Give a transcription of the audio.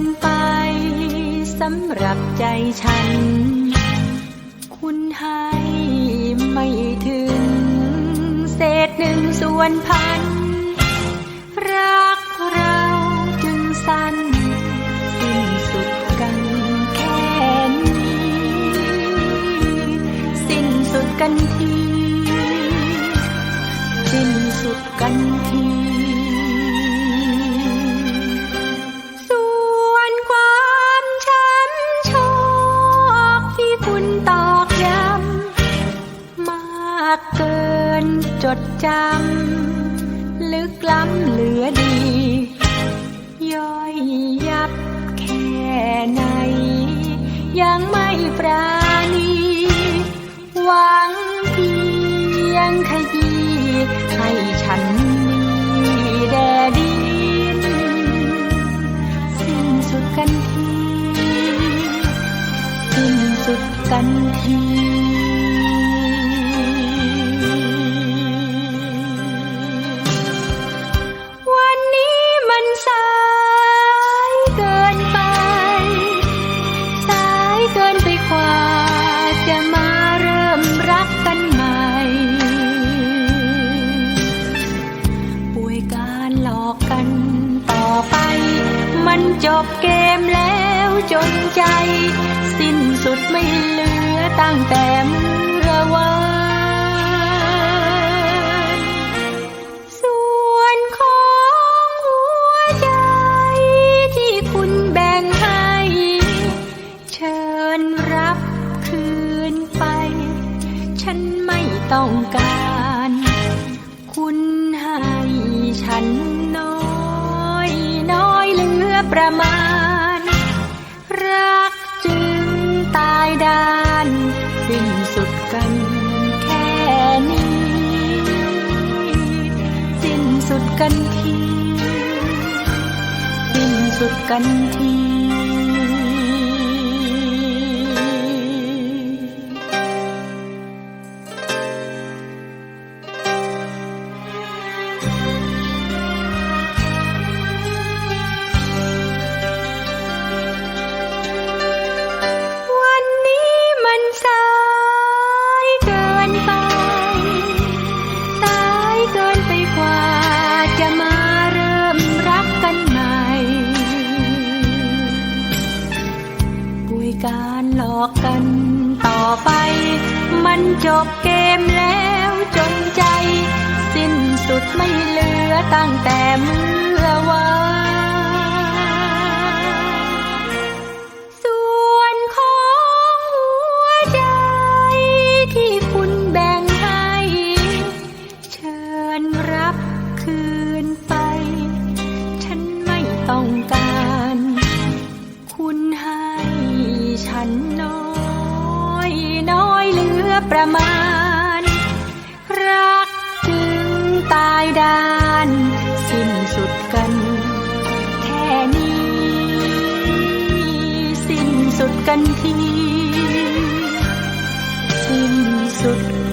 นไปสำหรับใจฉัน คุณให้ไม่ถึง เศษหนึ่งส่วนพัน รักเราจึงสั้นสิ้นสุดกันแค่นี้ สิ้นสุดกันที สิ้นสุดกันที นจดจำลึกล้ำเหลือดี ย่อยยับแค่ไหน ยังไม่ปรา จบเกมแล้วจนใจ สิ้นสุดไม่เหลือตั้งแต่เมื่อวานส่วนของหัวใจที่คุณแบ่งให้ เชิญรับคืนไป ฉันไม่ต้องการ ประมาณ รักจึงตายด้าน สิ้นสุดกันแค่นี้ สิ้นสุดกันที สิ้นสุดกันที การหลอกกันต่อไป มันจบเกมแล้วจนใจ สิ้นสุดไม่เหลือตั้งแต่เมื่อวานส่วนของหัวใจที่คุณแบ่งให้ เชิญรับคืนไปฉัน ประมาณ รักจึงตายดาน สิ้นสุดกัน แค่นี้ สิ้นสุดกันที สิ้นสุด